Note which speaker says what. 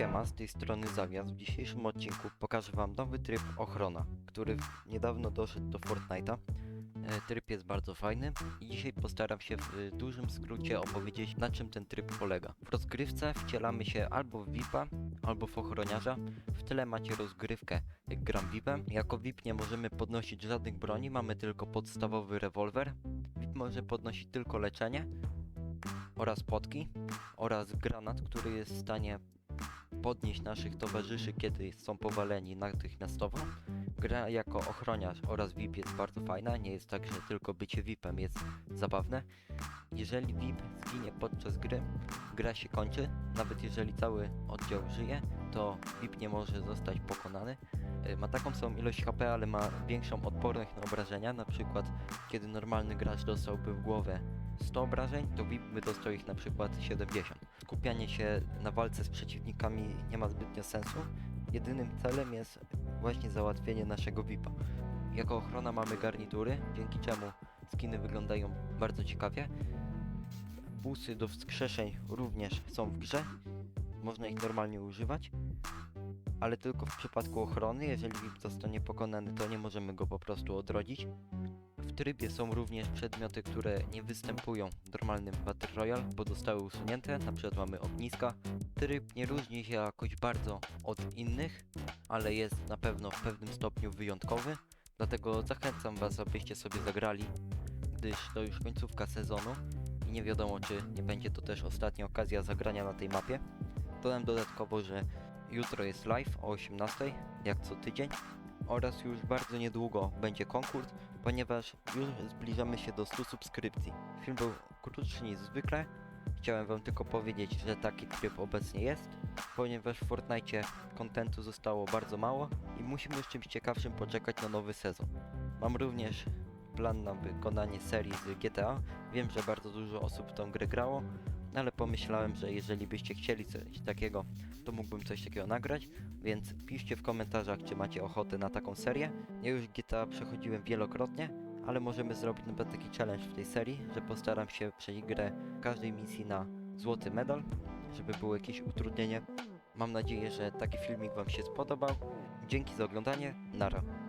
Speaker 1: Siema, z tej strony Zawias. W dzisiejszym odcinku pokażę Wam nowy tryb Ochrona, który niedawno doszedł do Fortnite'a. E, Tryb jest bardzo fajny i dzisiaj postaram się w dużym skrócie opowiedzieć na czym ten tryb polega. W rozgrywce wcielamy się albo w VIPa, albo w ochroniarza. W tyle macie rozgrywkę gram VIPem. Jako VIP nie możemy podnosić żadnych broni, mamy tylko podstawowy rewolwer. VIP może podnosić tylko leczenie oraz potki oraz granat, który jest w stanie podnieść naszych towarzyszy, kiedy są powaleni natychmiastowo. Gra jako ochroniarz oraz VIP jest bardzo fajna, nie jest tak, że tylko bycie VIP-em jest zabawne. Jeżeli VIP zginie podczas gry, gra się kończy, nawet jeżeli cały oddział żyje, to VIP nie może zostać pokonany. Y, Ma taką samą ilość HP, ale ma większą odporność na obrażenia, na przykład kiedy normalny gracz dostałby w głowę 100 obrażeń, to VIP by dostał ich na przykład 70. Skupianie się na walce z przeciwnikami nie ma zbytnio sensu. Jedynym celem jest właśnie załatwienie naszego VIPa. Jako ochrona mamy garnitury, dzięki czemu skiny wyglądają bardzo ciekawie. Busy do wskrzeszeń również są w grze. Można ich normalnie używać. Ale tylko w przypadku ochrony, jeżeli VIP zostanie pokonany, to nie możemy go po prostu odrodzić. W trybie są również przedmioty, które nie występują w normalnym Battle Royale, bo zostały usunięte, na przykład mamy ogniska. Tryb nie różni się jakoś bardzo od innych, ale jest na pewno w pewnym stopniu wyjątkowy, dlatego zachęcam Was, abyście sobie zagrali, gdyż to już końcówka sezonu i nie wiadomo, czy nie będzie to też ostatnia okazja zagrania na tej mapie. Dodam dodatkowo, że jutro jest live o 18, jak co tydzień, oraz już bardzo niedługo będzie konkurs, ponieważ już zbliżamy się do 100 subskrypcji. Film był krótszy niż zwykle. Chciałem wam tylko powiedzieć, że taki tryb obecnie jest, ponieważ w Fortnite kontentu zostało bardzo mało i musimy z czymś ciekawszym poczekać na nowy sezon. Mam również plan na wykonanie serii z GTA. Wiem, że bardzo dużo osób w tą grę grało, ale pomyślałem, że jeżeli byście chcieli coś takiego, to mógłbym coś takiego nagrać, więc piszcie w komentarzach, czy macie ochotę na taką serię. Ja już GTA przechodziłem wielokrotnie, ale możemy zrobić nawet taki challenge w tej serii, że postaram się przejść grę każdej misji na złoty medal, żeby było jakieś utrudnienie. Mam nadzieję, że taki filmik Wam się spodobał. Dzięki za oglądanie. Nara.